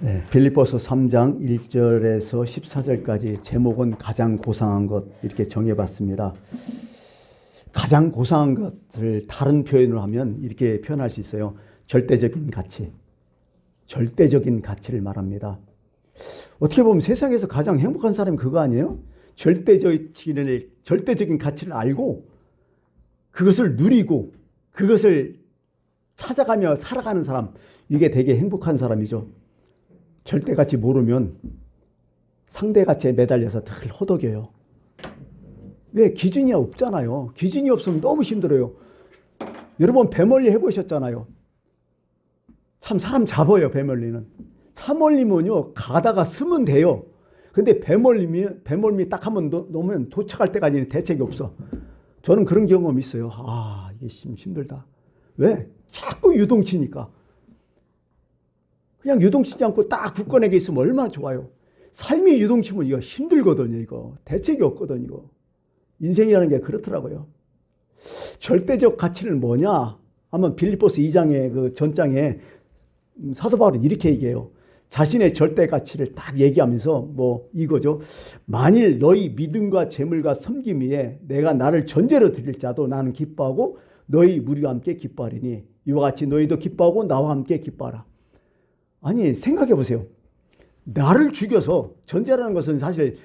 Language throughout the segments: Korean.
네, 빌립보서 3장 1절에서 14절까지 제목은 가장 고상한 것 이렇게 정해봤습니다. 가장 고상한 것을 다른 표현을 하면 이렇게 표현할 수 있어요. 절대적인 가치. 절대적인 가치를 말합니다. 어떻게 보면 세상에서 가장 행복한 사람이 그거 아니에요? 절대적인, 절대적인 가치를 알고 그것을 누리고 그것을 찾아가며 살아가는 사람. 이게 되게 행복한 사람이죠. 절대가치 모르면 상대가치에 매달려서 늘 허덕여요. 왜? 기준이 없잖아요. 기준이 없으면 너무 힘들어요. 여러분 배멀리 해보셨잖아요. 참 사람 잡아요 배멀리는. 차멀리면요 가다가 쓰면 돼요. 근데 배멀리면 배멀미 딱 한번 놓으면 도착할 때까지는 대책이 없어. 저는 그런 경험이 있어요. 아 이게 힘들다. 왜? 자꾸 유동치니까. 그냥 유동치지 않고 딱 굳건하게 있으면 얼마나 좋아요. 삶이 유동치면 이거 힘들거든요, 이거. 대책이 없거든, 이거. 인생이라는 게 그렇더라고요. 절대적 가치는 뭐냐? 한번 빌리포스 2장의 그 전장에 사도 바울은 이렇게 얘기해요. 자신의 절대 가치를 딱 얘기하면서 뭐 이거죠. 만일 너희 믿음과 재물과 섬김 위에 내가 나를 전제로 드릴 자도 나는 기뻐하고 너희 무리와 함께 기뻐하리니 이와 같이 너희도 기뻐하고 나와 함께 기뻐하라. 아니 생각해 보세요. 나를 죽여서 전제라는 것은 사실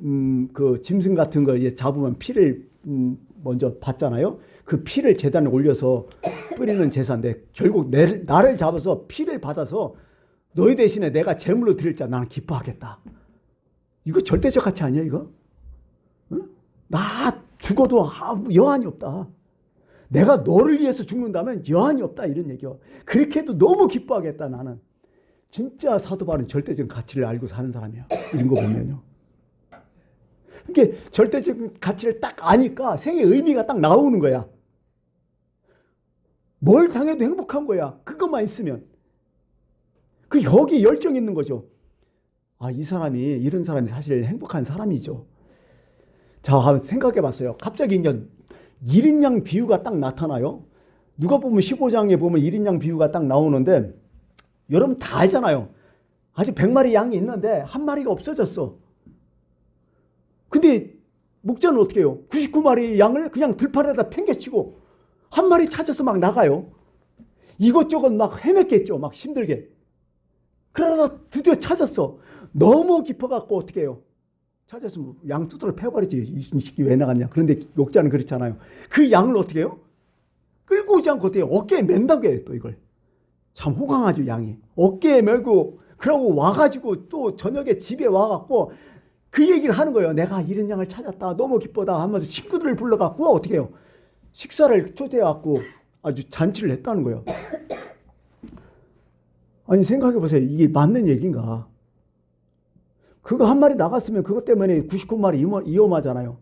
음, 그 짐승 같은 거 잡으면 피를 음, 먼저 받잖아요. 그 피를 재단에 올려서 뿌리는 제사인데 결국 내, 나를 잡아서 피를 받아서 너희 대신에 내가 제물로 드릴 자 나는 기뻐하겠다. 이거 절대적 가치 아니야 이거? 응? 나 죽어도 아무 여한이 없다. 내가 너를 위해서 죽는다면 여한이 없다 이런 얘기요. 그렇게 해도 너무 기뻐하겠다 나는. 진짜 사도 바울은 절대적 가치를 알고 사는 사람이야. 이런 거 보면요. 그게 절대적 가치를 딱 아니까 생의 의미가 딱 나오는 거야. 뭘 당해도 행복한 거야. 그것만 있으면. 그 여기 열정 있는 거죠. 아, 이 사람이 이런 사람이 사실 행복한 사람이죠. 자, 한번 생각해 봤어요. 갑자기 이제 1인양 비유가 딱 나타나요. 누가 보면 15장에 보면 1인양 비유가 딱 나오는데 여러분 다 알잖아요. 아직 100마리 양이 있는데 한 마리가 없어졌어. 근데 목자는 어떻게 해요? 99마리 양을 그냥 들판에다 팽개치고 한 마리 찾아서 막 나가요. 이것저것 막 헤맸겠죠. 막 힘들게. 그러다가 드디어 찾았어. 너무 깊어갖고 어떻게 해요? 찾았으면 양 두드러 패버리지. 이 새끼 왜 나갔냐. 그런데 목자는 그렇잖아요. 그 양을 어떻게 해요? 끌고 오지 않고 어떻게 해요? 어깨에 맨다게 또 이걸. 참 호강하죠 양이. 어깨에 메고 그러고 와가지고 또 저녁에 집에 와갖고 그 얘기를 하는 거예요. 내가 이런 양을 찾았다. 너무 기쁘다 하면서 친구들을 불러갖고 어떻게 해요? 식사를 초대해갖고 아주 잔치를 했다는 거예요. 아니 생각해보세요. 이게 맞는 얘기인가? 그거 한 마리 나갔으면 그것 때문에 99마리 위험하잖아요.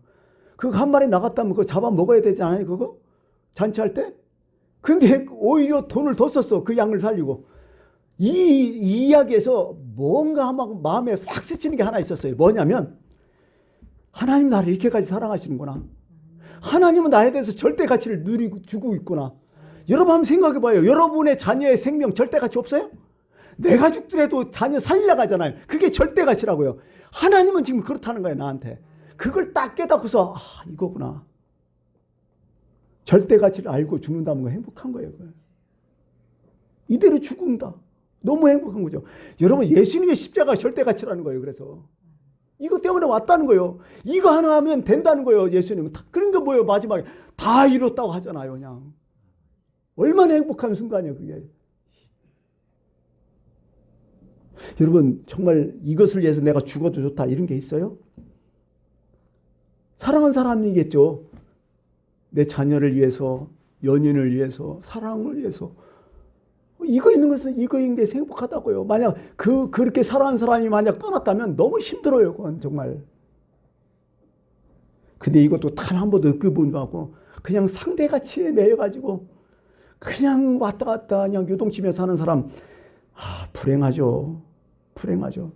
그거 한 마리 나갔다면 그거 잡아 먹어야 되지 않아요 그거? 잔치할 때 근데 오히려 돈을 더 썼어. 그 양을 살리고. 이, 이 이야기에서 뭔가 막 마음에 확 스치는 게 하나 있었어요. 뭐냐면, 하나님 나를 이렇게까지 사랑하시는구나. 하나님은 나에 대해서 절대 가치를 누리고 주고 있구나. 여러분 한번 생각해 봐요. 여러분의 자녀의 생명 절대 가치 없어요? 내가 죽더라도 자녀 살려 가잖아요. 그게 절대 가치라고요. 하나님은 지금 그렇다는 거예요, 나한테. 그걸 딱 깨닫고서, 아, 이거구나. 절대 가치를 알고 죽는다는 건 행복한 거예요. 이대로 죽는다. 너무 행복한 거죠. 여러분 예수님의 십자가 절대 가치라는 거예요. 그래서 이거 때문에 왔다는 거예요. 이거 하나 하면 된다는 거예요. 예수님은 그런 게 뭐예요? 마지막에 다 이뤘다고 하잖아요. 그냥 얼마나 행복한 순간이에요. 그게. 여러분 정말 이것을 위해서 내가 죽어도 좋다 이런 게 있어요? 사랑하는 사람이겠죠. 내 자녀를 위해서, 연인을 위해서, 사랑을 위해서. 이거 있는 것은 이거인 게 행복하다고요. 만약 그, 그렇게 사랑하는 사람이 만약 떠났다면 너무 힘들어요. 그건 정말. 근데 이것도 단 한 번도 느껴본 거고 그냥 상대가치에 매여가지고 그냥 왔다 갔다 그냥 유동치며 사는 사람, 아, 불행하죠. 불행하죠.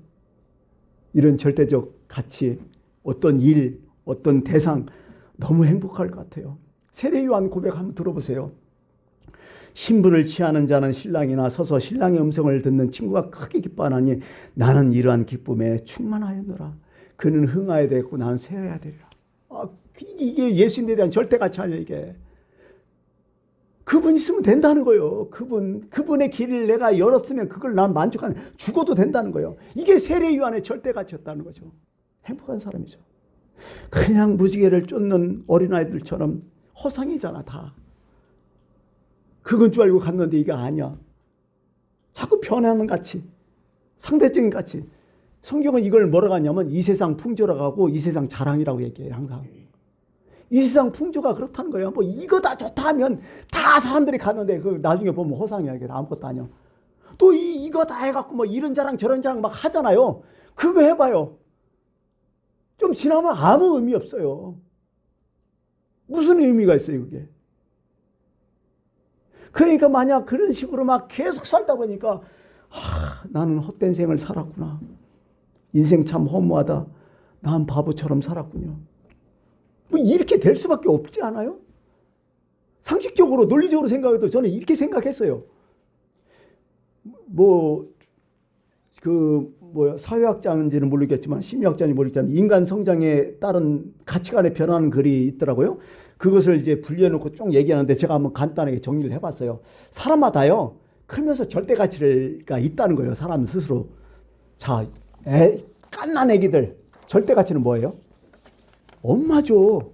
이런 절대적 가치, 어떤 일, 어떤 대상, 너무 행복할 것 같아요. 세례 요한 고백 한번 들어보세요. 신부를 취하는 자는 신랑이나 서서 신랑의 음성을 듣는 친구가 크게 기뻐하나니 나는 이러한 기쁨에 충만하였노라. 그는 흥하여야 되겠고 나는 세어야 되리라. 아, 이게 예수님에 대한 절대 가치 아니야 이게. 그분 있으면 된다는 거예요. 그분 그분의 길을 내가 열었으면 그걸 난 만족하는 죽어도 된다는 거예요. 이게 세례 요한의 절대 가치였다는 거죠. 행복한 사람이죠. 그냥 무지개를 쫓는 어린아이들처럼 허상이잖아 다. 그건 줄 알고 갔는데 이게 아니야. 자꾸 변하는 가치, 상대적인 가치. 성경은 이걸 뭐라고 하냐면 이 세상 풍조라고 이 세상 자랑이라고 얘기해요 항상. 이 세상 풍조가 그렇다는 거예요. 뭐 이거 다 좋다 하면 다 사람들이 가는데 그 나중에 보면 허상이야 이게 아무것도 아니야. 또 이 이거 다 해갖고 뭐 이런 자랑 저런 자랑 막 하잖아요. 그거 해봐요. 좀 지나면 아무 의미 없어요. 무슨 의미가 있어요 그게? 그러니까 만약 그런 식으로 막 계속 살다 보니까 하, 나는 헛된 생을 살았구나. 인생 참 허무하다. 난 바보처럼 살았군요. 뭐 이렇게 될 수밖에 없지 않아요? 상식적으로 논리적으로 생각해도 저는 이렇게 생각했어요. 뭐 그 뭐야 사회학자인지는 모르겠지만 심리학자인지 모르겠지만 인간 성장에 따른 가치관의 변하는 글이 있더라고요. 그것을 이제 분리해놓고 쭉 얘기하는데 제가 한번 간단하게 정리를 해봤어요. 사람마다요 크면서 절대 가치가 있다는 거예요. 사람 스스로. 자, 애, 깐난 애기들 절대 가치는 뭐예요? 엄마죠.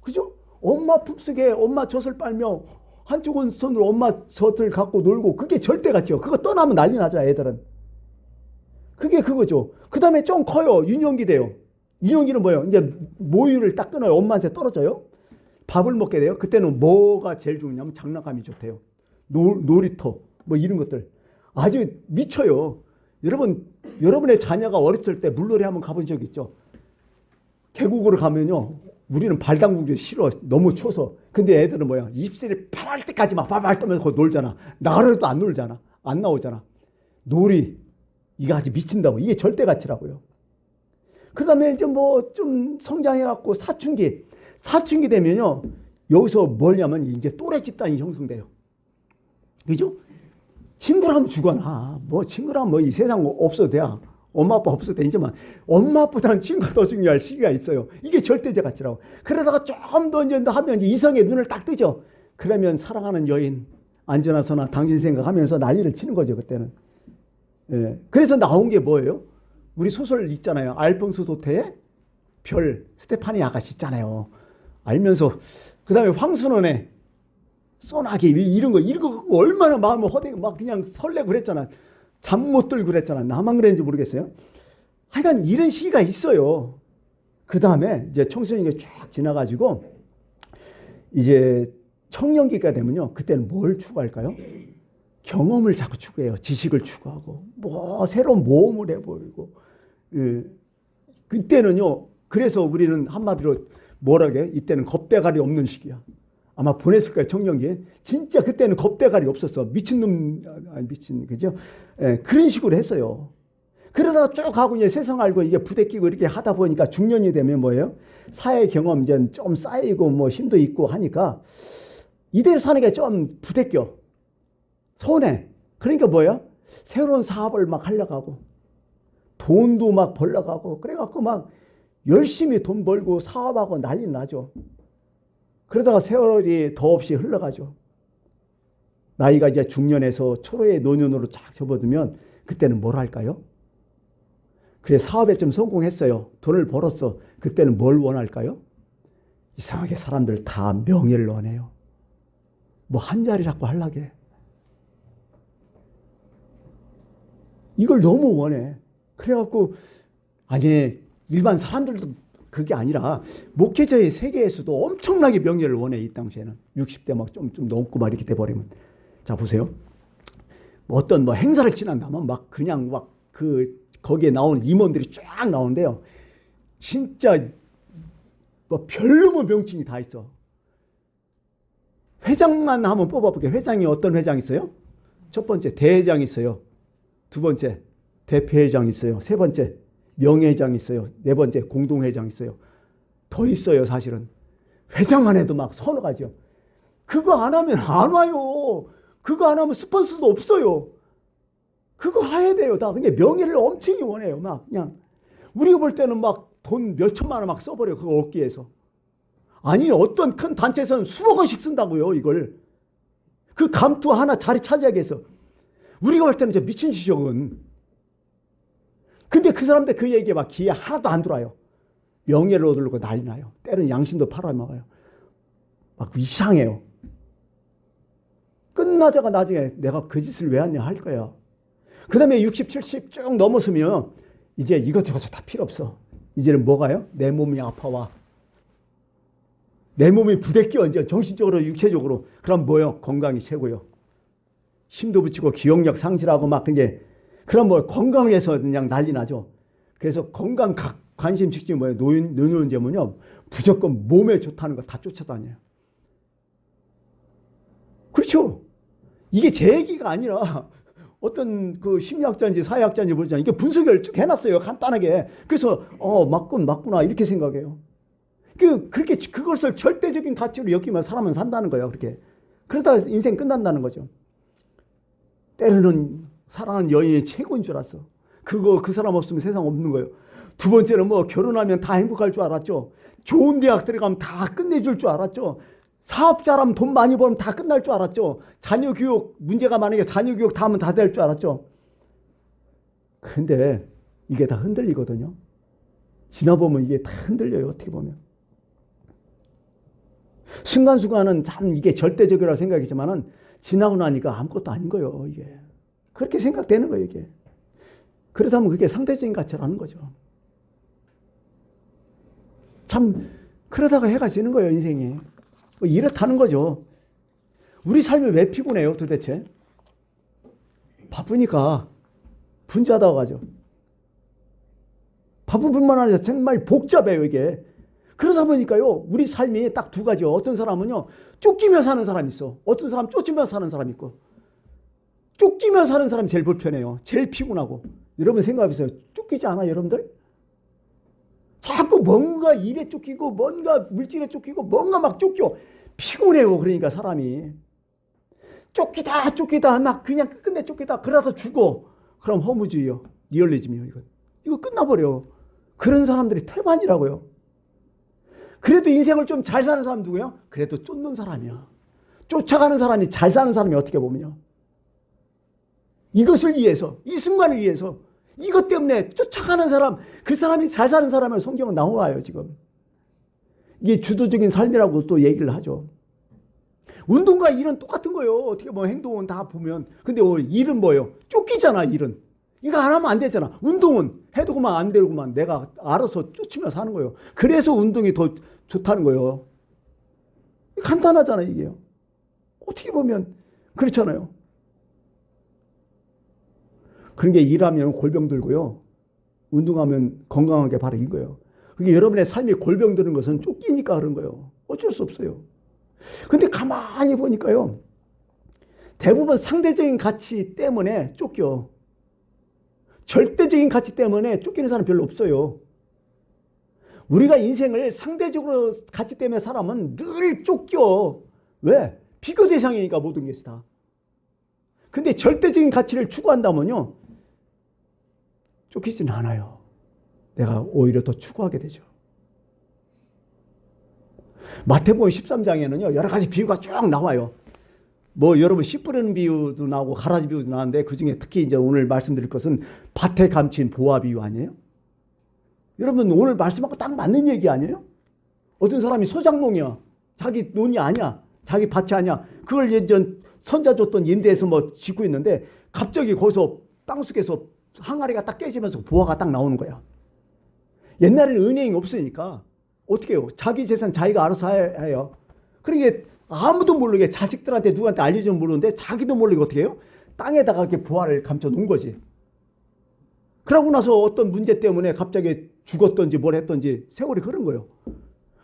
그죠? 엄마 품속에 엄마 젖을 빨며 한쪽은 손으로 엄마 젖을 갖고 놀고 그게 절대 가치요. 그거 떠나면 난리 나죠, 애들은. 그게 그거죠. 그 다음에 좀 커요. 유년기 돼요. 유년기는 뭐예요? 이제 모유를 딱 끊어요. 엄마한테 떨어져요. 밥을 먹게 돼요. 그때는 뭐가 제일 좋냐면 장난감이 좋대요. 놀, 놀이터, 뭐 이런 것들. 아주 미쳐요. 여러분, 여러분의 자녀가 어렸을 때 물놀이 한번 가본 적 있죠? 계곡으로 가면요. 우리는 발 담그기 싫어. 너무 추워서. 근데 애들은 뭐야? 입술이 파랄 때까지 막 발발 떨면서 놀잖아. 나를 또 안 놀잖아. 안 나오잖아. 놀이. 이거 아주 미친다고. 이게 절대 가치라고요. 그 다음에 이제 뭐 좀 성장해갖고 사춘기. 사춘기 되면요. 여기서 뭐냐면 이제 또래 집단이 형성돼요. 그죠? 친구라면 죽어나. 뭐 친구라면 뭐 이 세상 없어도 돼. 엄마 아빠 없어도 되지만 엄마 아빠보다는 친구가 더 중요할 시기가 있어요. 이게 절대적 가치라고. 그러다가 조금 더 이제 하면 이성의 눈을 딱 뜨죠. 그러면 사랑하는 여인 안전하서나 당신 생각하면서 난리를 치는 거죠. 그때는. 예. 그래서 나온 게 뭐예요? 우리 소설 있잖아요. 알폰소 도테의 별 스테파니 아가씨 있잖아요. 알면서 그 다음에 황순원의 소나기 이런 거 이런 거 갖고 얼마나 마음을 허대 막 그냥 설레고 그랬잖아. 잠 못 들고 그랬잖아. 나만 그랬는지 모르겠어요. 하여간 이런 시기가 있어요. 그 다음에 이제 청소년기가 쫙 지나가지고 이제 청년기가 되면요. 그때는 뭘 추구할까요? 경험을 자꾸 추구해요. 지식을 추구하고 뭐 새로운 모험을 해버리고 예. 그때는요. 그래서 우리는 한마디로 뭐라게 이때는 겁대가리 없는 시기야. 아마 보냈을 거예요 청년기에. 진짜 그때는 겁대가리 없었어. 미친놈 아니 미친 그죠? 예, 그런 식으로 했어요. 그러다가 쭉 가고 이제 세상 알고 이게 부대끼고 이렇게 하다 보니까 중년이 되면 뭐예요? 사회 경험 이제 좀 쌓이고 뭐 힘도 있고 하니까 이대로 사는 게 좀 부대껴. 손해. 그러니까 뭐예요? 새로운 사업을 막 하려고 돈도 막 벌려가고 그래갖고 막 열심히 돈 벌고 사업하고 난리 나죠. 그러다가 세월이 더없이 흘러가죠. 나이가 이제 중년에서 초로의 노년으로 쫙 접어들면 그때는 뭘 할까요? 그래 사업에 좀 성공했어요. 돈을 벌었어. 그때는 뭘 원할까요? 이상하게 사람들 다 명예를 원해요. 뭐 한 자리 잡고 하려게. 이걸 너무 원해. 그래갖고 아니 일반 사람들도 그게 아니라 목회자의 세계에서도 엄청나게 명예를 원해 이 당시에는. 60대 막좀좀 넘고 막 이렇게 돼버리면. 자 보세요. 뭐 어떤 뭐 행사를 지난다면 막 그냥 막 그 거기에 나온 임원들이 쫙 나오는데요. 진짜 뭐 별로면 명칭이 다 있어. 회장만 한번 뽑아볼게요. 회장이 어떤 회장 있어요? 첫 번째 대회장 있어요 두 번째 대표회장 있어요 세 번째 명예회장 있어요. 네 번째 공동회장 있어요. 더 있어요, 사실은. 회장만 해도 막 서너 가지요. 그거 안 하면 안 와요. 그거 안 하면 스폰서도 없어요. 그거 해야 돼요. 다. 근데 명예를 엄청 원해요. 막 그냥 우리가 볼 때는 막 돈 몇 천만 원 막 써버려. 그거 얻기 위해서. 아니 어떤 큰 단체에서는 수억 원씩 쓴다고요. 이걸. 그 감투 하나 자리 차지하기 위해서. 우리가 볼 때는 저 미친 지적은. 근데 그 사람들 그 얘기에 막 귀에 하나도 안 들어와요. 명예를 얻으려고 난리 나요. 때로는 양심도 팔아먹어요. 막 이상해요. 끝나자가 나중에 내가 그 짓을 왜 했냐 할 거야. 그 다음에 60, 70 쭉 넘어서면 이제 이것저것 다 필요 없어. 이제는 뭐가요? 내 몸이 아파와. 내 몸이 부대껴 이제 정신적으로 육체적으로 그럼 뭐요? 건강이 최고요. 힘도 붙이고 기억력 상실하고 막 그게 그럼 뭐 건강에서 그냥 난리 나죠. 그래서 건강 각 관심 직진 뭐예요? 노인 노년제면요 무조건 몸에 좋다는 거 다 쫓아다녀요. 그렇죠. 이게 제 얘기가 아니라 어떤 그 심리학자인지 사회학자인지 모르지만 이게 분석을 쭉 해놨어요. 간단하게. 그래서 어 맞군 맞구나 이렇게 생각해요. 그 그렇게 그것을 절대적인 가치로 여기면 사람은 산다는 거예요. 그렇게 그러다 인생 끝난다는 거죠. 때로는 사랑하는 여인이 최고인 줄 알았어. 그거 그 사람 없으면 세상 없는 거예요. 두 번째는 뭐 결혼하면 다 행복할 줄 알았죠. 좋은 대학 들어가면 다 끝내줄 줄 알았죠. 사업자라면 돈 많이 벌면 다 끝날 줄 알았죠. 자녀 교육 문제가 만약에 자녀 교육 다 하면 다 될 줄 알았죠. 근데 이게 다 흔들리거든요. 지나보면 이게 다 흔들려요. 어떻게 보면. 순간순간은 참 이게 절대적이라고 생각이지만은 지나고 나니까 아무것도 아닌 거예요. 이게. 그렇게 생각되는 거예요. 이게. 그렇다면 그게 상대적인 가치라는 거죠. 참 그러다가 해가 지는 거예요. 인생이. 뭐 이렇다는 거죠. 우리 삶이 왜 피곤해요, 도대체? 바쁘니까 분주하다고 가죠. 바쁜 뿐만 아니라 정말 복잡해요, 이게. 그러다 보니까요, 우리 삶이 딱 두 가지요. 어떤 사람은요, 쫓기며 사는 사람이 있어. 어떤 사람 쫓으며 사는 사람이 있고. 쫓기며 사는 사람이 제일 불편해요. 제일 피곤하고. 여러분 생각해보세요. 쫓기지 않아, 여러분들? 자꾸 뭔가 일에 쫓기고 뭔가 물질에 쫓기고 뭔가 막 쫓겨 피곤해요 그러니까 사람이 쫓기다 쫓기다 막 그냥 끝내 쫓기다 그러다 죽어 그럼 허무주의요 리얼리즘이요 이거 이거 끝나버려 그런 사람들이 태반이라고요 그래도 인생을 좀 잘 사는 사람 누구요? 그래도 쫓는 사람이야 쫓아가는 사람이 잘 사는 사람이 어떻게 보면요 이것을 위해서 이 순간을 위해서 이것 때문에 쫓아가는 사람, 그 사람이 잘 사는 사람을 성경은 나와요, 지금. 이게 주도적인 삶이라고 또 얘기를 하죠. 운동과 일은 똑같은 거예요. 어떻게 뭐 행동은 다 보면. 근데 어, 일은 뭐예요? 쫓기잖아, 일은. 이거 안 하면 안 되잖아. 운동은 해도 그만 안 되고만 내가 알아서 쫓으며 사는 거예요. 그래서 운동이 더 좋다는 거예요. 간단하잖아, 이게요. 어떻게 보면 그렇잖아요. 그런 게 일하면 골병 들고요. 운동하면 건강하게 바로 이거예요. 그게 여러분의 삶이 골병 드는 것은 쫓기니까 그런 거예요. 어쩔 수 없어요. 근데 가만히 보니까요. 대부분 상대적인 가치 때문에 쫓겨. 절대적인 가치 때문에 쫓기는 사람 별로 없어요. 우리가 인생을 상대적으로 가치 때문에 사람은 늘 쫓겨. 왜? 비교 대상이니까 모든 것이 다. 근데 절대적인 가치를 추구한다면요. 쫓기지는 않아요. 내가 오히려 더 추구하게 되죠. 마태복음 13장에는요, 여러 가지 비유가 쭉 나와요. 뭐 여러분 씨 뿌리는 비유도 나오고 가라지 비유도 나왔는데 그 중에 특히 이제 오늘 말씀드릴 것은 밭에 감친 보화 비유 아니에요? 여러분 오늘 말씀하고 딱 맞는 얘기 아니에요? 어떤 사람이 소장농이야. 자기 논이 아니야. 자기 밭이 아니야. 그걸 예전 선자 줬던 임대에서 뭐 짓고 있는데 갑자기 거기서 땅속에서 항아리가 딱 깨지면서 보화가 딱 나오는 거야. 옛날에는 은행이 없으니까 어떻게 해요? 자기 재산 자기가 알아서 해요. 그러니까 아무도 모르게 자식들한테 누구한테 알려주면 모르는데 자기도 모르게 어떻게 해요? 땅에다가 이렇게 보화를 감춰 놓은 거지. 그러고 나서 어떤 문제 때문에 갑자기 죽었던지 뭘 했던지 세월이 흐른 거예요.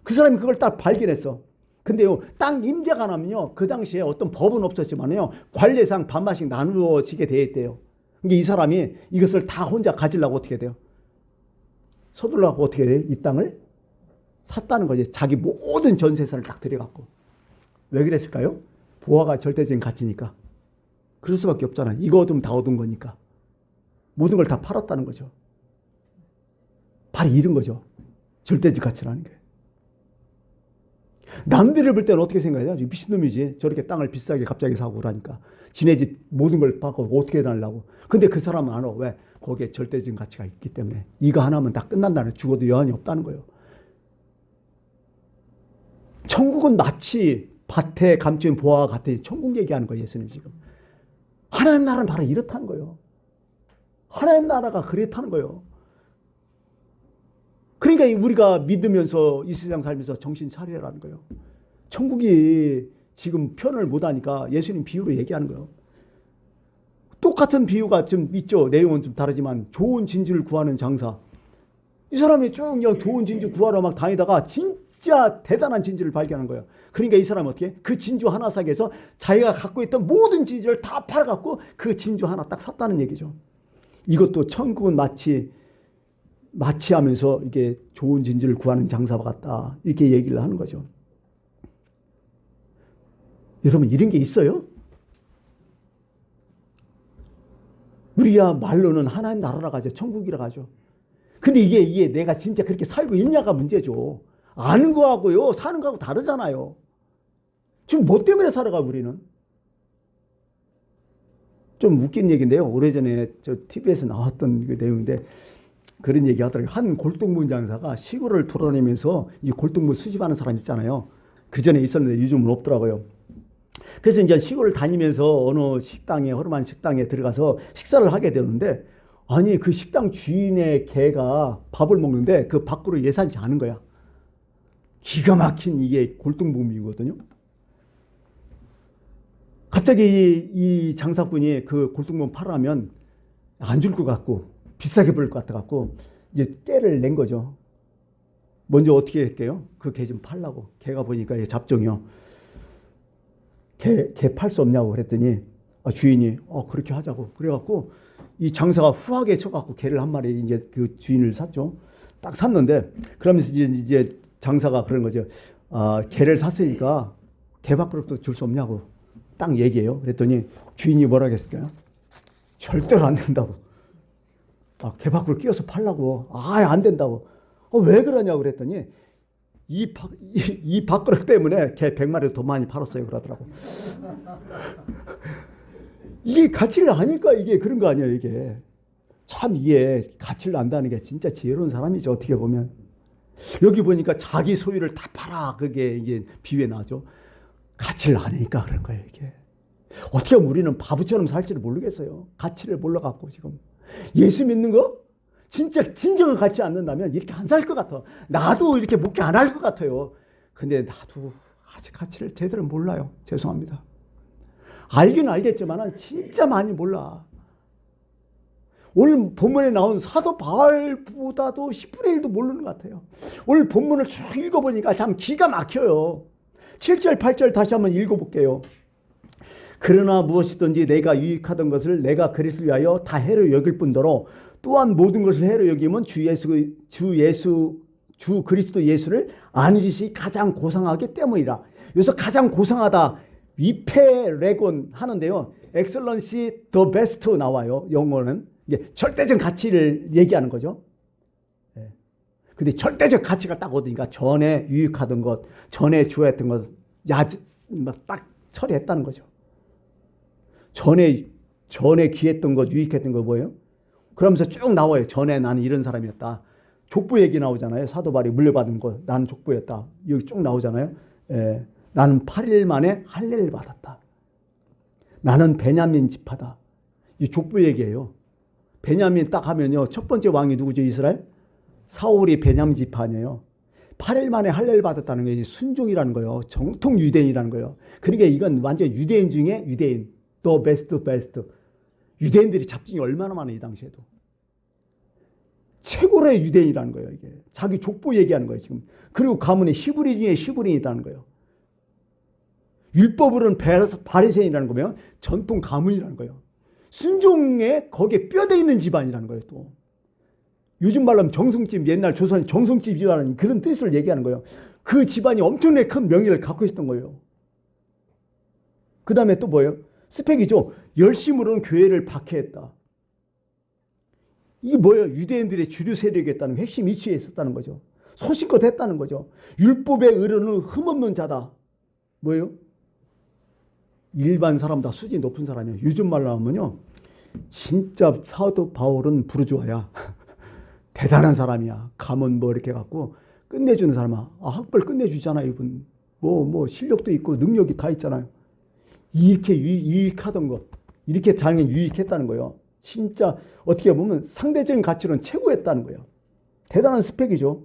그 사람이 그걸 딱 발견했어. 근데요, 땅 임자가 나면요, 그 당시에 어떤 법은 없었지만요, 관례상 반반씩 나누어지게 돼 있대요. 그러니까 이 사람이 이것을 다 혼자 가지려고 어떻게 돼요? 서둘러고 어떻게 돼요? 이 땅을 샀다는 거지. 자기 모든 전세산을 딱 들여갖고. 왜 그랬을까요? 보화가 절대적인 가치니까. 그럴 수밖에 없잖아. 이거 얻으면 다 얻은 거니까. 모든 걸 다 팔았다는 거죠. 바로 이런 거죠. 절대적 가치라는 게. 남들을 볼 때는 어떻게 생각해요? 미친놈이지. 저렇게 땅을 비싸게 갑자기 사고 그러니까. 지네 집 모든 걸 받고 어떻게 해달라고. 근데 그 사람은 안 와. 왜? 거기에 절대적인 가치가 있기 때문에. 이거 하나면 다 끝난다는 죽어도 여한이 없다는 거예요. 천국은 마치 밭에 감춘 보아와 같으니 천국 얘기하는 거예요. 예수님 지금. 하나님 나라는 바로 이렇다는 거예요. 하나님 나라가 그렇다는 거예요. 그러니까 우리가 믿으면서 이 세상 살면서 정신 차리라는 거예요. 천국이 지금 표현을 못하니까 예수님 비유로 얘기하는 거예요. 똑같은 비유가 좀 있죠. 내용은 좀 다르지만 좋은 진주를 구하는 장사. 이 사람이 쭉 좋은 진주 구하러 막 다니다가 진 짜 대단한 진주를 발견한 거예요. 그러니까 이 사람은 어떻게? 그 진주 하나 사기 위해서 자기가 갖고 있던 모든 진주를 다 팔아갖고 그 진주 하나 딱 샀다는 얘기죠. 이것도 천국은 마치 마치 하면서 이게 좋은 진주를 구하는 장사와 같다. 이렇게 얘기를 하는 거죠. 여러분 이런 게 있어요? 우리야 말로는 하나님 나라라 가죠. 천국이라 가죠. 근데 이게 이게 내가 진짜 그렇게 살고 있냐가 문제죠. 아는 거하고요. 사는 거하고 다르잖아요. 지금 뭐 때문에 살아가 우리는? 좀 웃긴 얘기인데요. 오래전에 저 TV에서 나왔던 그 내용인데 그런 얘기 하더라고요. 한 골동문 장사가 시골을 돌아다니면서 이 골동문 수집하는 사람 있잖아요. 그 전에 있었는데 요즘은 없더라고요. 그래서 이제 시골을 다니면서 어느 식당에 허름한 식당에 들어가서 식사를 하게 되는데 아니 그 식당 주인의 개가 밥을 먹는데 그 밖으로 예산치 않은 거야. 기가 막힌 이게 골동품이거든요. 갑자기 이, 이 장사꾼이 그 골동품 팔아면 안 줄 것 같고 비싸게 벌 것 같아 갖고 이제 깨를 낸 거죠. 먼저 어떻게 할게요? 그 개 좀 팔라고. 개가 보니까 얘 잡종이요. 개, 개 팔 수 없냐고 그랬더니 아, 주인이 어, 그렇게 하자고. 그래갖고 이 장사가 후하게 쳐갖고 개를 한 마리 이제 그 주인을 샀죠. 딱 샀는데 그러면서 이제, 이제 장사가 그런 거죠. 아, 개를 샀으니까 개 밖으로 줄수 없냐고 딱 얘기해요. 그랬더니 주인이 뭐라 했을까요? 절대로 안 된다고. 아, 개 밖으로 끼워서 팔라고. 아, 안 된다고. 어, 왜 그러냐고 그랬더니 이, 바, 이, 이 밥그릇 때문에 개 100마리 더 많이 팔았어요. 그러더라고. 이게 가치를 아니까 이게 그런 거 아니에요. 이게. 참 이게 가치를 안다는 게 진짜 지혜로운 사람이죠. 어떻게 보면. 여기 보니까 자기 소유를 다 팔아. 그게 이제 비유에 나죠. 가치를 아니까 그런 거예요. 이게. 어떻게 우리는 바보처럼 살지를 모르겠어요. 가치를 몰라갖고 지금. 예수 믿는 거? 진짜 진정을 갖지 않는다면 이렇게 안 살 것 같아. 나도 이렇게 목회 안 할 것 같아요. 근데 나도 아직 가치를 제대로 몰라요. 죄송합니다. 알긴 알겠지만 진짜 많이 몰라. 오늘 본문에 나온 사도 바울보다도 10분의 1도 모르는 것 같아요. 오늘 본문을 쭉 읽어보니까 참 기가 막혀요. 7절, 8절 다시 한번 읽어볼게요. 그러나 무엇이든지 내가 유익하던 것을 내가 그리스를 위하여 다 해로 여길 뿐더러 또한 모든 것을 해로 여기면 주 예수 주 예수 주 그리스도 예수를 아는 짓이 가장 고상하기 때문이라. 여기서 가장 고상하다 위페레곤 하는데요. 엑셀런시 더 베스트 나와요. 영어는 이게 절대적 가치를 얘기하는 거죠. 예. 근데 절대적 가치가 딱 얻으니까 전에 유익하던 것, 전에 좋아했던 것, 야, 딱 처리했다는 거죠. 전에 전에 귀했던 것, 유익했던 거 뭐예요? 그러면서 쭉 나와요. 전에 나는 이런 사람이었다. 족보 얘기 나오잖아요. 사도발이 물려받은 것, 나는 족보였다. 여기 쭉 나오잖아요. 예, 나는 8일 만에 할례를 받았다. 나는 베냐민 지파다. 이 족보 얘기예요. 베냐민 딱 하면요. 첫 번째 왕이 누구죠? 이스라엘? 사울이 베냐민 지파 아니에요. 8일 만에 할례를 받았다는 게 순종이라는 거예요. 정통 유대인이라는 거예요. 그러니까 이건 완전 유대인 중에 유대인. 더 베스트 베스트. 유대인들이 잡증이 얼마나 많아 이 당시에도. 최고의 유대인이라는 거예요, 이게. 자기 족보 얘기하는 거예요, 지금. 그리고 가문에 히브리 중에 히브리인이라는 거예요. 율법으로는 바리새인이라는 거면 전통 가문이라는 거예요. 순종에 거기에 뼈대 있는 집안이라는 거예요, 또. 요즘 말로 하면 정성집, 옛날 조선 정성집 집안은 그런 뜻을 얘기하는 거예요. 그 집안이 엄청나게 큰 명예를 갖고 있었던 거예요. 그 다음에 또 뭐예요? 스펙이죠. 열심으로는 교회를 박해했다. 이게 뭐예요? 유대인들의 주류 세력이었다는 거, 핵심 이치에 있었다는 거죠. 소신껏 했다는 거죠. 율법의 의로는 흠없는 자다. 뭐예요? 일반 사람보다 수준이 높은 사람이에요. 요즘 말로 하면요. 진짜 사도 바울은 부르주아야. 대단한 사람이야. 가면 뭐 이렇게 갖고 끝내주는 사람아. 아, 학벌 끝내주잖아, 이분. 뭐, 뭐, 실력도 있고 능력이 다 있잖아요. 이렇게 유익, 유익하던 것. 이렇게 자기 유익했다는 거예요. 진짜 어떻게 보면 상대적인 가치로는 최고였다는 거예요. 대단한 스펙이죠.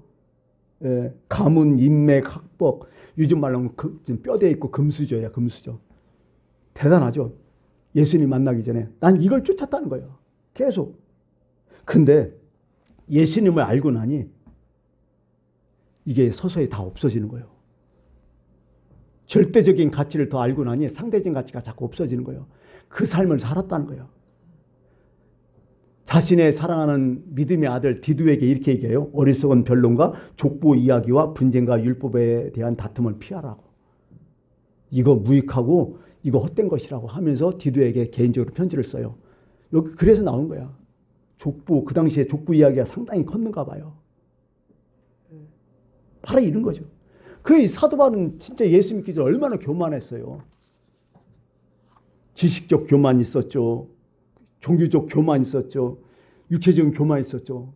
예, 가문, 인맥, 학법. 요즘 말로 하면 그, 지금 뼈대 있고 금수저야, 금수저. 대단하죠. 예수님 만나기 전에 난 이걸 쫓았다는 거예요. 계속. 근데 예수님을 알고 나니 이게 서서히 다 없어지는 거예요. 절대적인 가치를 더 알고 나니 상대적인 가치가 자꾸 없어지는 거예요. 그 삶을 살았다는 거예요. 자신의 사랑하는 믿음의 아들 디두에게 이렇게 얘기해요. 어리석은 변론과 족보 이야기와 분쟁과 율법에 대한 다툼을 피하라고. 이거 무익하고 이거 헛된 것이라고 하면서 디두에게 개인적으로 편지를 써요. 여기 그래서 나온 거야. 족보 그 당시에 족보 이야기가 상당히 컸는가 봐요. 바로 이런 거죠. 그 사도 바울은 진짜 예수 믿기 전에 얼마나 교만했어요. 지식적 교만 있었죠. 종교적 교만 있었죠. 육체적인 교만 있었죠.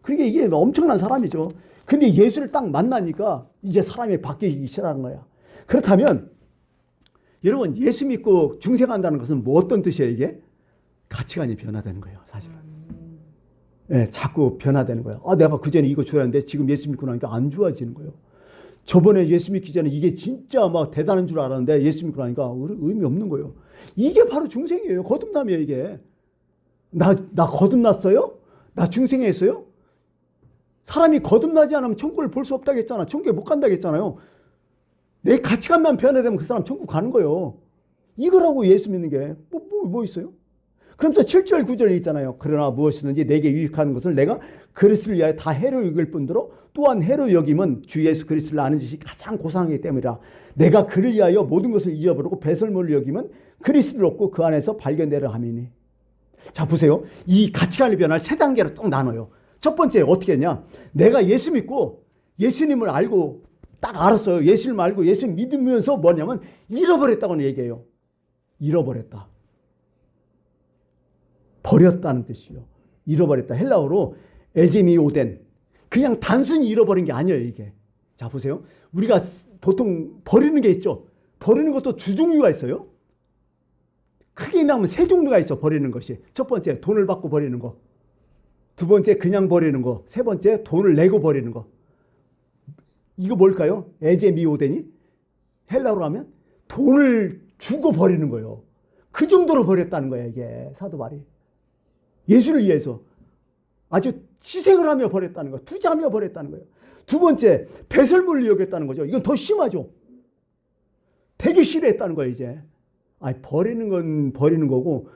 그러니까 이게 엄청난 사람이죠. 근데 예수를 딱 만나니까 이제 사람이 바뀌기 시작하는 거야. 그렇다면 여러분 예수 믿고 중생한다는 것은 뭐 어떤 뜻이에요 이게? 가치관이 변화되는 거예요 사실은. 예, 자꾸 변화되는 거예요. 아 내가 그전에 이거 좋아했는데 지금 예수 믿고 나니까 안 좋아지는 거예요. 저번에 예수 믿기 전에 이게 진짜 막 대단한 줄 알았는데 예수 믿고 나니까 의미 없는 거예요. 이게 바로 중생이에요. 거듭남이에요 이게. 나, 나 거듭났어요? 나 중생했어요? 사람이 거듭나지 않으면 천국을 볼 수 없다고 했잖아. 천국에 못 간다고 했잖아요. 내 가치관만 변화되면 그 사람 천국 가는 거예요. 이거라고 예수 믿는 게 뭐, 뭐, 뭐 있어요? 그러면서 7절, 9절에 있잖아요. 그러나 무엇이든지 내게 유익한 것을 내가 그리스를 위하여 다 해로 여길 뿐더러 또한 해로 여김은 주 예수 그리스를 아는 짓이 가장 고상하기 때문이라. 내가 그를 위하여 모든 것을 잊어버리고 배설물을 여기면 그리스를 얻고 그 안에서 발견되려 함이니. 자 보세요. 이 가치관의 변화를 세 단계로 딱 나눠요. 첫 번째 어떻게 했냐? 내가 예수 믿고 예수님을 알고 딱 알았어요. 예수님 알고 예수 믿으면서 뭐냐면 잃어버렸다고 얘기해요. 잃어버렸다. 버렸다는 뜻이요. 잃어버렸다. 헬라어로 에제미오덴. 그냥 단순히 잃어버린 게 아니에요, 이게. 자, 보세요. 우리가 보통 버리는 게 있죠. 버리는 것도 두 종류가 있어요. 크게 나면 세 종류가 있어, 버리는 것이. 첫 번째, 돈을 받고 버리는 거. 두 번째, 그냥 버리는 거. 세 번째, 돈을 내고 버리는 거. 이거 뭘까요? 에제 미오덴이? 헬라어로 하면 돈을 주고 버리는 거예요. 그 정도로 버렸다는 거예요, 이게. 사도 발이. 예수를 위해서 아주 희생을 하며 버렸다는 거, 투자하며 버렸다는 거예요. 두 번째, 배설물을 여겼다는 거죠. 이건 더 심하죠. 되게 싫어했다는 거예요, 이제. 아, 버리는 건 버리는 거고,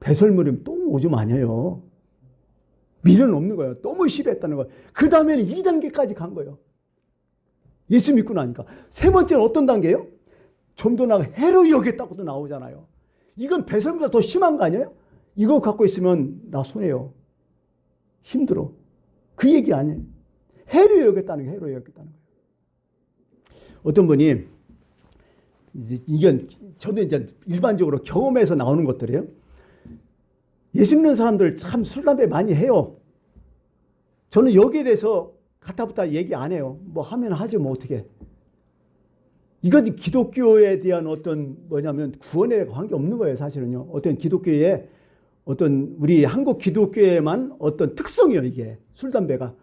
배설물이면 또 오줌 아니에요. 미련 없는 거예요. 너무 싫어했다는 거예요. 그 다음에는 2단계까지 간 거예요. 예수 믿고 나니까. 세 번째는 어떤 단계예요? 좀 더 나가 해로 여겼다고도 나오잖아요. 이건 배설물보다 더 심한 거 아니에요? 이거 갖고 있으면 나 손해요. 힘들어. 그 얘기 아니에요. 해로 여겼다는 게 해로 여겼다는 거예요. 어떤 분이 이건 저도 이제 일반적으로 경험에서 나오는 것들이에요. 예수 믿는 사람들 참 술, 담배 많이 해요. 저는 여기에 대해서 가타부타 얘기 안 해요. 뭐 하면 하죠, 뭐 어떻게. 이건 기독교에 대한 어떤 뭐냐면 구원에 관계 없는 거예요, 사실은요. 어떤 기독교에 어떤 우리 한국 기독교에만 어떤 특성이요, 이게. 술, 담배가.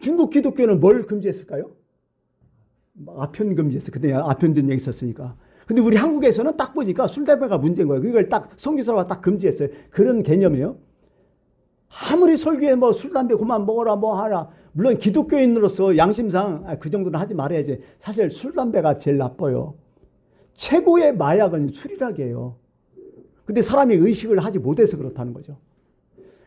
중국 기독교는 뭘 금지했을까요? 아편 금지했어요. 그때 아편 전쟁이 있었으니까. 근데 우리 한국에서는 딱 보니까 술, 담배가 문제인 거예요. 그걸 딱 성기서가 딱 금지했어요. 그런 개념이에요. 아무리 설교에 뭐 술, 담배 그만 먹어라, 뭐 하라. 물론 기독교인으로서 양심상 아, 그 정도는 하지 말아야지. 사실 술, 담배가 제일 나빠요. 최고의 마약은 술이라게요. 근데 사람이 의식을 하지 못해서 그렇다는 거죠.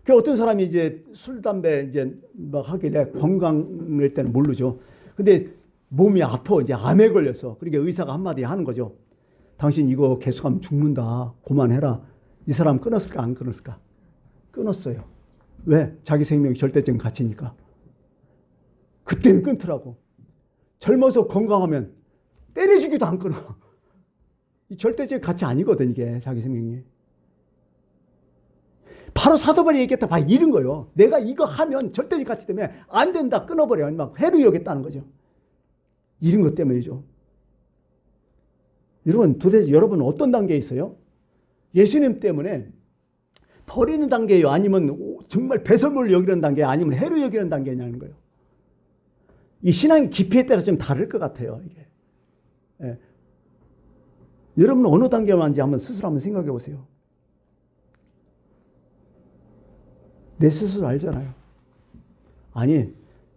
그 어떤 사람이 이제 술, 담배 이제 막 하길래 건강일 때는 모르죠. 근데 몸이 아파. 이제 암에 걸려서. 그러니까 의사가 한마디 하는 거죠. 당신 이거 계속하면 죽는다. 그만해라. 이 사람 끊었을까 안 끊었을까? 끊었어요. 왜? 자기 생명이 절대적인 가치니까. 그때는 끊더라고. 젊어서 건강하면 때려주기도 안 끊어. 이 절대적인 가치 아니거든 이게 자기 생명이. 바로 사도바리 얘기했다. 봐 이런 거요. 내가 이거 하면 절대적 가치 때문에 안 된다 끊어버려. 막 해로 여겼다는 거죠. 이런 것 때문이죠. 여러분 도대체 여러분 어떤 단계에 있어요? 예수님 때문에 버리는 단계예요? 아니면 정말 배설물로 여기는 단계 아니면 해로 여기는 단계냐는 거예요. 이 신앙의 깊이에 따라서 좀 다를 것 같아요. 이게. 예. 여러분은 어느 단계에 왔는지 한번 스스로 한번 생각해 보세요. 내 스스로 알잖아요. 아니,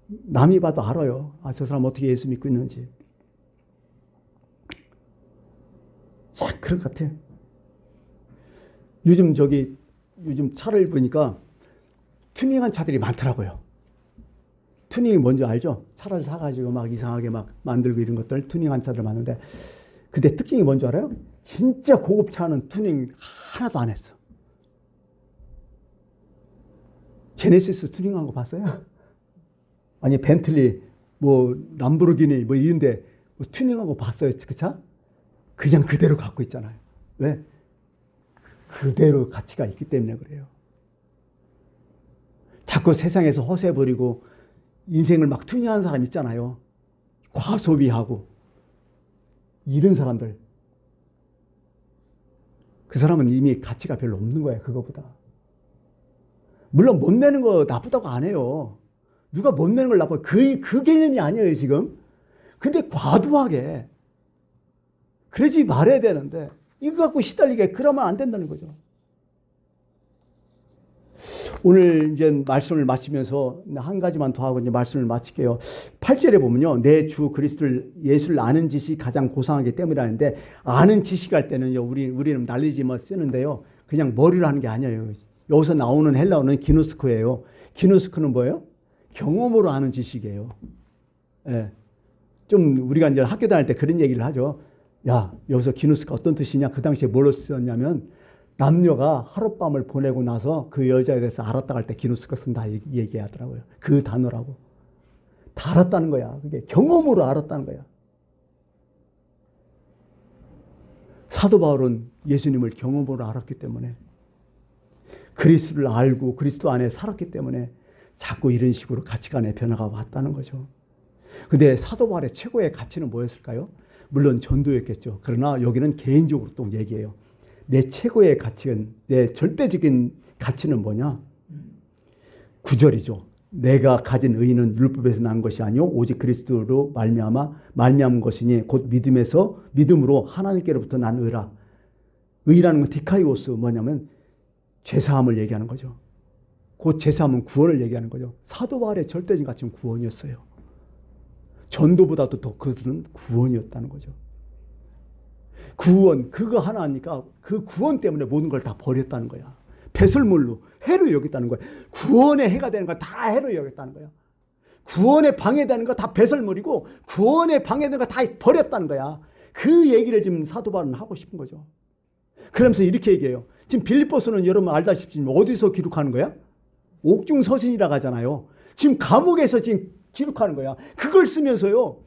남이 봐도 알아요. 아, 저 사람 어떻게 예수 믿고 있는지. 자, 그런 것 같아요. 요즘 저기, 요즘 차를 보니까 튜닝한 차들이 많더라고요. 튜닝이 뭔지 알죠? 차를 사가지고 막 이상하게 막 만들고 이런 것들 튜닝한 차들 많은데 근데 특징이 뭔지 알아요? 진짜 고급 차는 튜닝 하나도 안 했어. 제네시스 튜닝한 거 봤어요? 아니 벤틀리 뭐 람보르기니 뭐 이런데 뭐 튜닝한 거 봤어요 그 차? 그냥 그대로 갖고 있잖아요. 왜? 그대로 가치가 있기 때문에 그래요. 자꾸 세상에서 허세 부리고 인생을 막 튜닝하는 사람 있잖아요. 과소비하고 이런 사람들. 그 사람은 이미 가치가 별로 없는 거야 그거보다. 물론 못 내는 거 나쁘다고 안 해요. 누가 못 내는 걸 나빠. 그, 그 개념이 아니에요, 지금. 근데 과도하게. 그러지 말아야 되는데, 이거 갖고 시달리게 그러면 안 된다는 거죠. 오늘 이제 말씀을 마치면서 한 가지만 더 하고 이제 말씀을 마칠게요. 8절에 보면요. 내 주 그리스도를 예수를 아는 지식이 가장 고상하기 때문이라는데 아는 지식 할 때는요. 우리 우리는 날리지 뭐 쓰는데요. 그냥 머리로 하는 게 아니에요. 여기서 나오는 헬라어는 기노스코예요. 기노스코는 뭐예요? 경험으로 아는 지식이에요. 예. 좀 우리가 이제 학교 다닐 때 그런 얘기를 하죠. 야, 여기서 기누스가 어떤 뜻이냐? 그 당시에 뭘로 썼냐면 남녀가 하룻밤을 보내고 나서 그 여자에 대해서 알았다 할 때 기누스가 쓴다 얘기하더라고요. 그 단어라고. 다 알았다는 거야. 그게 경험으로 알았다는 거야. 사도 바울은 예수님을 경험으로 알았기 때문에 그리스도를 알고 그리스도 안에 살았기 때문에 자꾸 이런 식으로 가치관의 변화가 왔다는 거죠. 근데 사도 바울의 최고의 가치는 뭐였을까요? 물론 전도였겠죠. 그러나 여기는 개인적으로 또 얘기해요. 내 최고의 가치는 내 절대적인 가치는 뭐냐? 구절이죠. 내가 가진 의는 율법에서 난 것이 아니요 오직 그리스도로 말미암아 말미암은 것이니 곧 믿음에서 믿음으로 하나님께로부터 난 의라. 의라는 건 디카이오스 뭐냐면 죄사함을 얘기하는 거죠. 곧 죄사함은 구원을 얘기하는 거죠. 사도 바울의 절대적인 가치는 구원이었어요. 전도보다도 더 그들은 구원이었다는 거죠. 구원 그거 하나 하니까 그 구원 때문에 모든 걸 다 버렸다는 거야. 배설물로 해로 여겼다는 거야. 구원의 해가 되는 거다 해로 여겼다는 거야. 구원에 방해되는 거 다 배설물이고 구원에 방해되는 거 다 버렸다는 거야. 그 얘기를 지금 사도 바울은 하고 싶은 거죠. 그러면서 이렇게 얘기해요. 지금 빌립보서는 여러분 알다시피 어디서 기록하는 거야? 옥중 서신이라고 하잖아요. 지금 감옥에서 지금 기록하는 거야. 그걸 쓰면서요.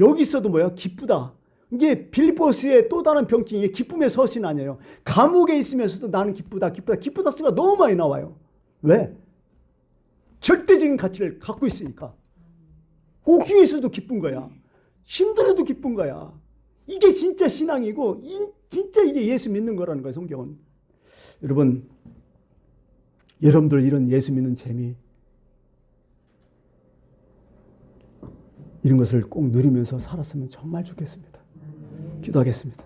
여기 있어도 뭐야? 기쁘다. 이게 빌리포스의 또 다른 병증이 이게 기쁨의 서신 아니에요. 감옥에 있으면서도 나는 기쁘다, 기쁘다, 기쁘다 수가 너무 많이 나와요. 왜? 절대적인 가치를 갖고 있으니까. 옥중에서도 기쁜 거야. 힘들어도 기쁜 거야. 이게 진짜 신앙이고, 이, 진짜 이게 예수 믿는 거라는 거야, 성경은. 여러분, 여러분들 이런 예수 믿는 재미, 이런 것을 꼭 누리면서 살았으면 정말 좋겠습니다. 기도하겠습니다.